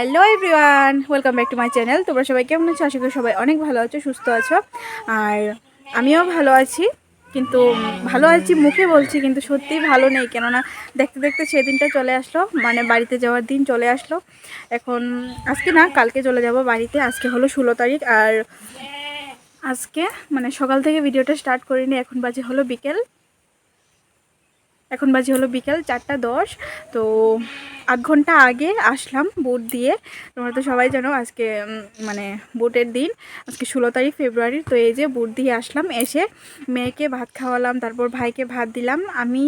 Hello everyone welcome back to my channel তোমরা সবাই কেমন আছো? আশা করি সবাই অনেক ভালো আছো, সুস্থ আছো। আর আমিও ভালো আছি, কিন্তু ভালো আছি মুখে বলছি, কিন্তু সত্যিই ভালো নেই। কেননা দেখতে দেখতে সেদিনটা চলে আসলো মানে বাড়িতে যাওয়ার দিন চলে আসলো। এখন আজকে না, কালকে চলে যাব বাড়িতে। আজকে হলো ষোলো তারিখ, আর আজকে মানে সকাল থেকে ভিডিওটা স্টার্ট করিনি। এখন বাজে হলো বিকেল। এখন বাজে হলো বিকেল চারটা দশ, তো আধ ঘণ্টা আগে আসলাম বোট দিয়ে। তোমরা তো সবাই জানো আজকে মানে বোটের দিন। আজকে ষোলো তারিখ ফেব্রুয়ারির, তো এই যে বুট দিয়ে আসলাম, এসে মেয়েকে ভাত খাওয়ালাম, তারপর ভাইকে ভাত দিলাম। আমি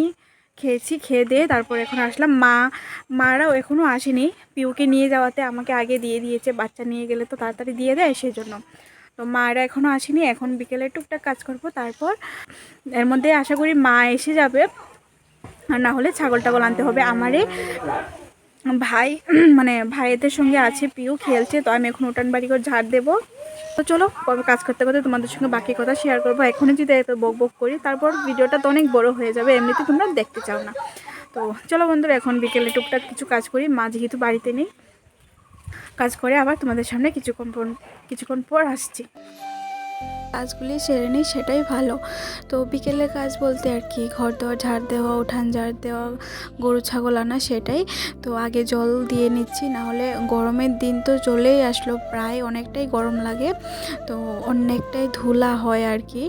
খেয়েছি, খেয়ে দিয়ে তারপর এখন আসলাম। মা, মারাও এখনও আসেনি। পিউকে নিয়ে যাওয়াতে আমাকে আগে দিয়ে দিয়েছে, বাচ্চা নিয়ে গেলে তো তাড়াতাড়ি দিয়ে দেয় সেই জন্য তো মায়েরা এখনও আসেনি, এখন বিকেলে টুকটাক কাজ করব, তারপর এর মধ্যে আশা করি মা এসে যাবে। না হলে ছাগল টাগল আনতে হবে। আমারে ভাই মানে ভাইদের সঙ্গে আছে, পিউ খেলছে, তো আমি এখন উঠান বাড়ি করে ঝাড় দেবো। তো চলো কাজ করতে করতে তোমাদের সঙ্গে বাকি কথা শেয়ার করব। এখনই যদি এত বক বক করি, তারপর ভিডিওটা তো অনেক বড় হয়ে যাবে, এমনিতে তোমরা দেখতে চাও না। তো চলো বন্ধুরা, এখন বিকেলে টুকটাক কিছু কাজ করি, মা যেহেতু বাড়িতে নেই। কাজ করে আবার তোমাদের সামনে কিছুক্ষণ পর কিছুক্ষণ পর আসছি। কাজগুলি সেরে নিই, সেটাই ভালো। তো বিকেলের কাজ বলতে আর কি ঘর দেওয়া ঝাড় দেওয়া, উঠান ঝাড় দেওয়া, গরু, ছাগল আনা, সেটাই। তো আগে জল দিয়ে নিচ্ছি না হলে গরমের দিন তো চলেই আসলো, প্রায় অনেকটাই গরম লাগে। তো অনেকটাই ধুলা হয় আর কি।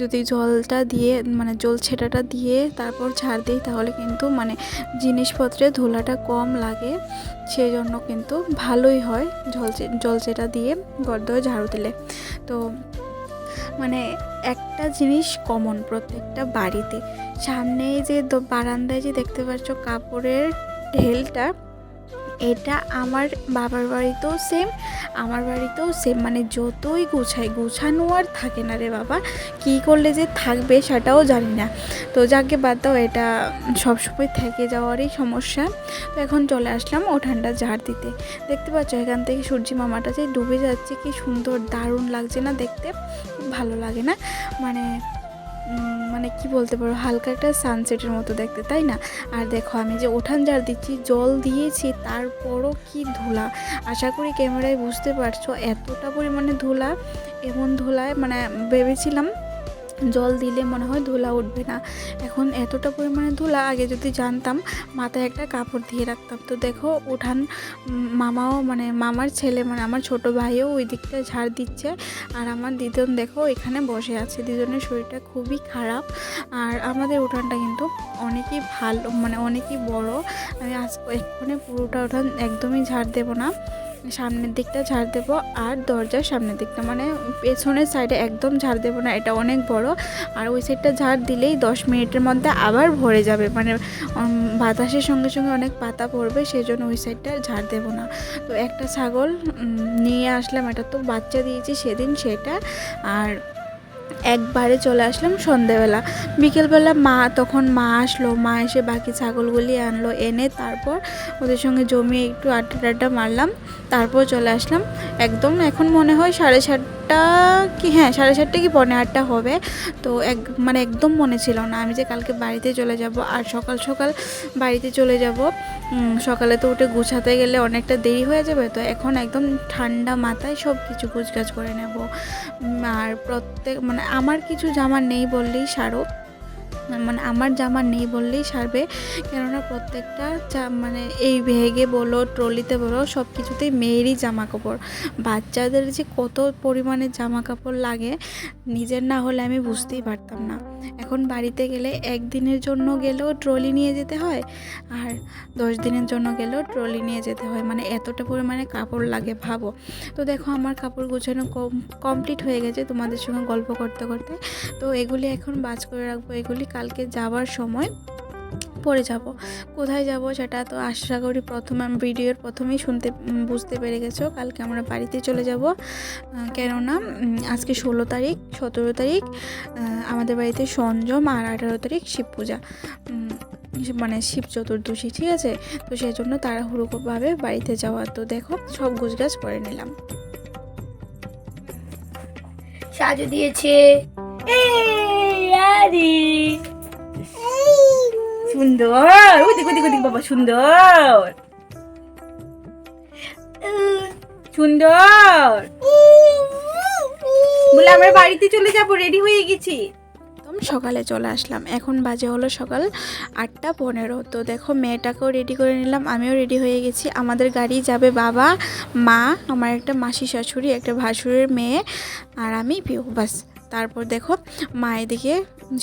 যদি জলটা দিয়ে মানে জল ছেটাটা দিয়ে তারপর ঝাড় দিই, তাহলে কিন্তু মানে জিনিসপত্রে ধুলাটা কম লাগে। সেই জন্য কিন্তু ভালোই হয় জল জল চেটা দিয়ে দেওয়া ঝাড়ু দিলে। তো মানে একটা জিনিস কমন প্রত্যেকটা বাড়িতে। সামনে যে বারান্দায় যে দেখতে পাচ্ছ কাপড়ের ঢেলটা এটা আমার বাবার বাড়িতেও সেম আমার বাড়িতেও সেম মানে যতই গুছাই, গুছানো আর থাকে না রে বাবা, কী করলে যে থাকবে সেটাও জানি না। তো যাকে বাদ দাও, এটা সবসময় থেকে যাওয়ারই সমস্যা। তো এখন চলে আসলাম ওঠানটা ঝাড় দিতে। দেখতে পাচ্ছ, এখান থেকে সূর্যি মামাটা যে ডুবে যাচ্ছে, কি সুন্দর, দারুণ লাগছে না দেখতে, ভালো লাগে না। মানে মানে কি বলতে পারো, হালকা একটা সানসেটের মতো দেখতে, তাই না? আর দেখো, আমি যে ওঠান জার দিচ্ছি, জল দিয়েছি, তারপরও কি ধুলা? আশা করি ক্যামেরায় বুঝতে পারছ, এতটা পরিমাণে ধুলা, এমন ধুলায় মানে ভেবেছিলাম জল দিলে মনে হয় ধুলা উঠবে না। এখন এতটা পরিমাণে ধুলা আগে যদি জানতাম, মাথায় একটা কাপড় দিয়ে রাখতাম। তো দেখো, উঠান মামাও মানে মামার ছেলে মানে আমার ছোট ভাইও ওই দিকটা ঝাড় দিচ্ছে। আর আমার দিদন দেখো, এখানে বসে আছে। দিদনের শরীরটা খুবই খারাপ। আর আমাদের উঠানটা কিন্তু অনেকই ভালো মানে অনেকই বড়। আমি আজ এক্ষণে পুরোটা উঠান একদমই ঝাড় দেবো না। সামনের দিকটা ঝাড় দেব আর দরজার সামনের দিকটা মানে পেছনের সাইডে একদম ঝাড় দেবো না, এটা অনেক বড়। আর ওই সাইডটা ঝাড় দিলেই দশ মিনিটের মধ্যে আবার ভরে যাবে মানে বাতাসের সঙ্গে সঙ্গে অনেক পাতা পড়বে সেই জন্য ওই সাইডটা ঝাড় দেবো না। তো একটা ছাগল নিয়ে আসলাম, এটা তো বাচ্চা দিয়েছি সেদিন সেটা। আর একবারে চলে আসলাম সন্ধেবেলা। বিকেলবেলা মা, তখন মা আসলো, মা এসে বাকি ছাগলগুলি আনলো, এনে তারপর ওদের সঙ্গে জমিয়ে একটু আড্ডা টাড্ডা মারলাম। তারপর চলে আসলাম। একদম এখন মনে হয় সাড়ে সাতটা কি হ্যাঁ সাড়ে সাতটা কি পৌনে আটটা হবে। তো এক মানে একদম মনে ছিল না আমি যে কালকে বাড়িতে চলে যাব আর সকাল সকাল বাড়িতে চলে যাব। সকালে তো উঠে গুছাতে গেলে অনেকটা দেরি হয়ে যাবে। তো এখন একদম ঠান্ডা মাথায় সব কিছু গুছগাছ করে নেব। আর প্রত্যেক মানে আমার কিছু জামা নেই বললেই সারো। মানে আমার জামা নেই বললেই সারবে। কেননা প্রত্যেকটা মানে এই ভেগে বলো, ট্রলিতে বলো সব কিছুতেই মেয়েরই জামা কাপড় বাচ্চাদের যে কত পরিমাণে জামা কাপড় লাগে, নিজের না হলে আমি বুঝতেই পারতাম না। এখন বাড়িতে গেলে একদিনের জন্য গেলেও ট্রলি নিয়ে যেতে হয়, আর দশ দিনের জন্য গেলেও ট্রলি নিয়ে যেতে হয়। মানে এতটা পরিমাণে কাপড় লাগে, ভাবো। তো দেখো আমার কাপড় গুছানো কমপ্লিট হয়ে গেছে তোমাদের সঙ্গে গল্প করতে করতে। তো এগুলি এখন বাজ করে রাখব, এগুলি কালকে যাওয়ার সময় পরে যাব। কোথায় যাব সেটা তো আশা করি প্রথম আমি ভিডিওর প্রথমেই শুনতে বুঝতে পেরে গেছো। কালকে আমরা বাড়িতে চলে যাব। কেননা আজকে ষোলো তারিখ, সতেরো তারিখ আমাদের বাড়িতে সংযম আর আঠারো তারিখ শিব পূজা। মানে শিব চতুর্দশী, ঠিক আছে? তো সেই জন্য তাড়াহুড়োভাবে বাড়িতে যাওয়া। তো দেখো, সব গুজগাছ করে নিলাম। সাজু দিয়েছে। আরি সুন্দর। ওদিক ওদিক ওদিক বাবা, সুন্দর। সুন্দর। বলে আমরা বাড়িতে চলে যাব রেডি হয়ে গেছি। একদম সকালে চলে আসলাম। এখন বাজে হলো সকাল আটটা পনেরো। তো দেখো, মেয়েটাকেও রেডি করে নিলাম, আমিও রেডি হয়ে গেছি। আমাদের গাড়ি যাবে বাবা, মা, আমার একটা মাসি শাশুড়ি, একটা ভাসুরের মেয়ে, আর আমি পিউ, বাস। তারপর দেখো মা এদিকে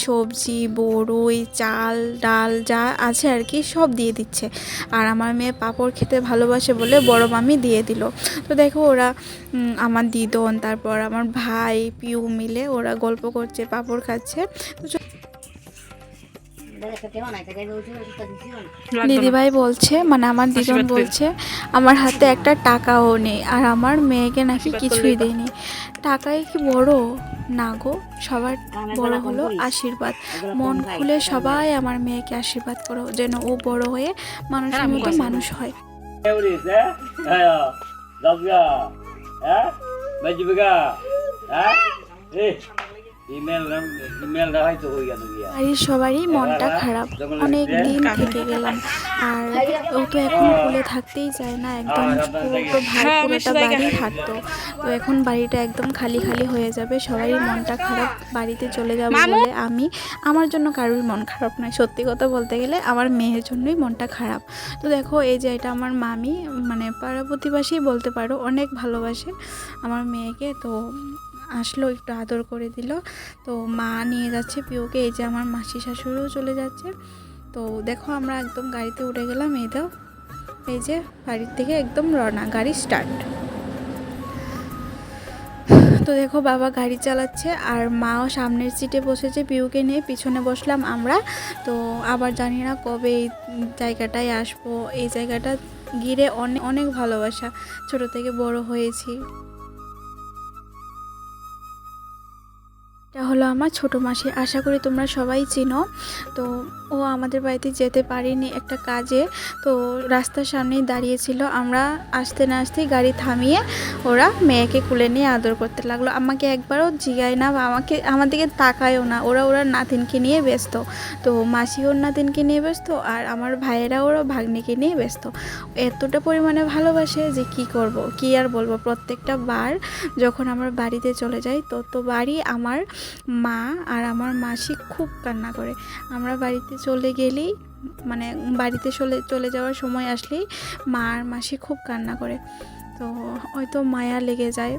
সবজি বড়ই চাল ডাল যা আছে আর কি সব দিয়ে দিচ্ছে। আর আমার মেয়ে পাঁপড় খেতে ভালোবাসে বলে বড় মামি দিয়ে দিল। তো দেখো ওরা আমার দিদন তারপর আমার ভাই পিউ মিলে ওরা গল্প করছে পাঁপড় খাচ্ছে। তো দিদিভাই বলছে মানে আমার দিদন বলছে আমার হাতে একটা টাকাও নেই আর আমার মেয়েকে নাকি কিছুই দেয়নি। টাকায় কি বড়? না গো সবার বড় হলো আশীর্বাদ। মন খুলে সবাই আমার মেয়েকে আশীর্বাদ করো যেন ও বড় হয়ে মানুষের মতো মানুষ হয়। Euris, বাড়ির সবারই মনটা খারাপ। অনেক দিন থেকে গেলাম। আর ও তো এখন খুলে থাকতেই চায় না। একদম পুরো পুরোটা বাড়ি থাকতো। তো এখন বাড়িটা একদম খালি খালি হয়ে যাবে। সবারই মনটা খারাপ। বাড়িতে চলে যাব বলে আমি। আমার জন্য কারোর মন খারাপ নয়। সত্যি কথা বলতে গেলে আমার মেয়ের জন্যই মনটা খারাপ। তো দেখো এই যে এটা আমার মামি মানে পাড়া প্রতিবাসী বলতে পারো অনেক ভালোবাসে আমার মেয়েকে। তো আসলো, একটু আদর করে দিল। তো মা নিয়ে যাচ্ছে পিওকে এই যে আমার মাসি শাশুড়িও চলে যাচ্ছে। তো দেখো আমরা একদম গাড়িতে উঠে গেলাম, এই দাও। এই যে বাড়ির থেকে একদম রওনা, গাড়ি স্টার্ট তো দেখো বাবা গাড়ি চালাচ্ছে, আর মাও সামনের সিটে বসেছে, পিউকে নিয়ে পিছনে বসলাম আমরা। তো আবার জানি না কবে এই জায়গাটায় আসব, এই জায়গাটা ঘিরে অনেক অনেক ভালোবাসা। ছোট থেকে বড় হয়েছি। এটা হলো আমার ছোটো মাসি। আশা করি তোমরা সবাই চিনো। তো ও আমাদের বাড়িতে যেতে পারিনি একটা কাজে। তো রাস্তার সামনেই দাঁড়িয়েছিল। আমরা আসতে না আসতেই গাড়ি থামিয়ে ওরা মেয়েকে কুলে নিয়ে আদর করতে লাগল। আমাকে একবারও জিগায় না বা আমাকে, আমার দিকে তাকায়ও না। ওরা ওরা নাতিনকে নিয়ে ব্যস্ত। তো মাসি ওর নাতিনকে নিয়ে ব্যস্ত আর আমার ভাইয়েরা ওরা ভাগ্নিকে নিয়ে ব্যস্ত। এতটা পরিমাণে ভালোবাসে যে কি করব, কি আর বলব? প্রত্যেকটা বার যখন আমার বাড়িতে চলে যাই ততবারই আমার মা আর আমার মাসি খুব কান্না করে। আমরা বাড়িতে চলে গেলেই মানে বাড়িতে চলে চলে যাওয়ার সময় আসলেই মা আর মাসি খুব কান্না করে। তো হয়তো মায়া লেগে যায়।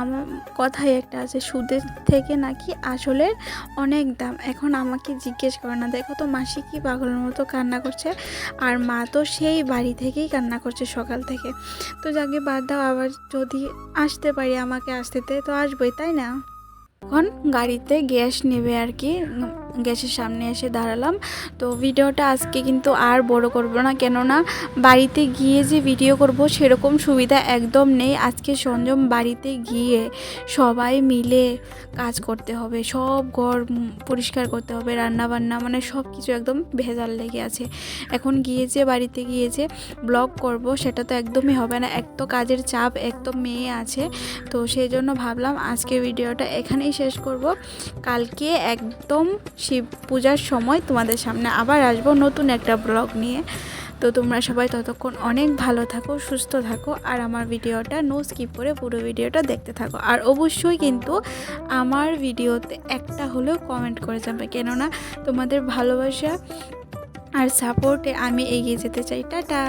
আমার কথাই একটা আছে, সুদের থেকে নাকি আসলে অনেক দাম। এখন আমাকে জিজ্ঞেস করে না, দেখো তো মাসি কি পাগলের মতো কান্না করছে। আর মা তো সেই বাড়ি থেকেই কান্না করছে সকাল থেকে। তো যাকে বাদ দাও, আবার যদি আসতে পারি আমাকে আসতে, তো আসবোই, তাই না? এখন গাড়িতে গ্যাস নেবে আর কি গ্যাসের সামনে এসে দাঁড়ালাম। তো ভিডিওটা আজকে কিন্তু আর বড় করব না, কেননা বাড়িতে গিয়ে যে ভিডিও করব সেরকম সুবিধা একদম নেই। আজকে সঞ্জম বাড়িতে গিয়ে সবাই মিলে কাজ করতে হবে, সব ঘর পরিষ্কার করতে হবে রান্না বান্না মানে সব কিছু একদম ভেজাল লেগে আছে। এখন গিয়ে যে বাড়িতে গিয়ে যে ব্লগ করব সেটা তো একদমই হবে না, এক তো কাজের চাপ, এক তো মেয়ে আছে। তো সেই জন্য ভাবলাম আজকে ভিডিওটা এখানেই শেষ করব। কালকে একদম শিব পূজার সময় তোমাদের সামনে আবার আসব নতুন একটা ব্লগ নিয়ে। তো তোমরা সবাই ততক্ষণ অনেক ভালো থাকো, সুস্থ থাকো, আর আমার ভিডিওটা নো স্কিপ করে পুরো ভিডিওটা দেখতে থাকো। আর অবশ্যই কিন্তু আমার ভিডিওতে একটা হলেও কমেন্ট করে যাবে, কেননা তোমাদের ভালোবাসা আর সাপোর্টে আমি এগিয়ে যেতে চাই। টাটা!